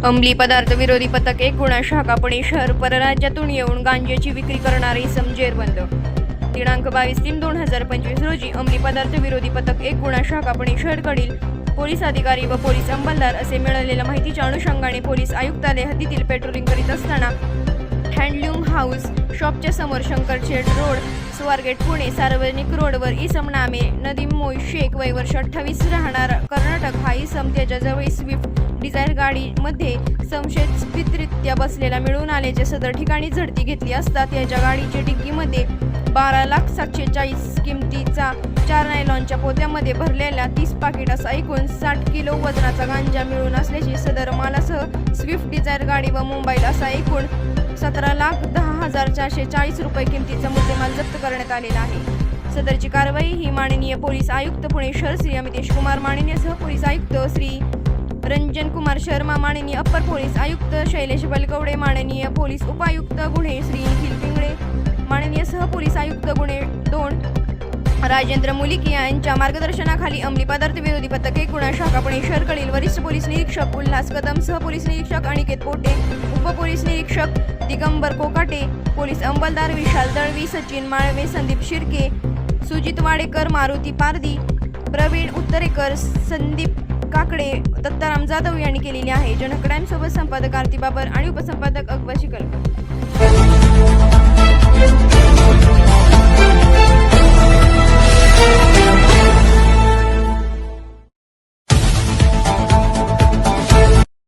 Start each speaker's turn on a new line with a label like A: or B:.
A: अंमली पदार्थ विरोधी पथक एक गुन्हा शाखापणे शहर परराज्यातून येऊन गांजेची विक्री करणारे इसम जेरबंद. दिनांक बावीस तीन दोन हजार पंचवीस रोजी अंमली पदार्थ विरोधी पथक एक गुन्हा शाखापणे शहरकडील पोलीस अधिकारी व पोलीस अंमलदार असे मिळालेल्या माहितीच्या अनुषंगाने पोलीस आयुक्तालय हद्दीतील पेट्रोलिंग करीत असताना हँडलूम हाऊस शॉपच्या समोर शंकरशेठ रोड स्वारगेट पुणे सार्वजनिक रोडवर इसम नामे नदीम मोई शेख वय वर्ष अठ्ठावीस राहणार कर्नाटक हा इसम त्याच्याजवळ स्विफ्ट डिझायर गाडीमध्ये संशयितरित्या बसलेला मिळून आल्याचे सदर ठिकाणी झडती घेतली असता त्याच्या गाडीच्या डिग्गीमध्ये बारा लाख सातशे चाळीस किमतीचा चार नायलॉनच्या पोत्यामध्ये भरलेल्या तीस पाकिट असा एकूण साठ किलो वजनाचा गांजा मिळून असल्याची सदर मालासह स्विफ्ट डिझायर गाडी व मोबाईल असा एकूण सतरा लाख दहा हजार चारशे चाळीस रुपये किमतीचा मुद्देमाल जप्त करण्यात आलेला आहे. सदरची कारवाई ही माननीय पोलीस आयुक्त पुणे शहर श्री अमितेश कुमार माननीय सहपोलीस आयुक्त श्री रंजन कुमार शर्मा माननीय अप्पर पोलीस आयुक्त शैलेश बलकवडे माननीय पोलीस उपायुक्त गुन्हे श्री निखिल पिंगळे माननीय सहपोलीस आयुक्त गुन्हे दोन राजेंद्र मुलिकी यांच्या मार्गदर्शनाखाली अंमली पदार्थ विरोधी पथक एक गुन्हा शाखा पुणे शहरकडील वरिष्ठ पोलीस निरीक्षक उल्हास कदम सहपोलीस निरीक्षक अनिकेत पोटे उपपोलीस निरीक्षक दिगंबर कोकाटे पोलीस अंमलदार विशाल दळवी सचिन माळवे संदीप शिर्के सुजित वाडेकर मारुती पारदी प्रवीण उत्तरेकर संदीप काकडे दत्ताराम जाधव यांनी केलेली आहे. जनक क्राईम सोबत संपादक आरती बाबर आणि उपसंपादक अकबर शिकलकर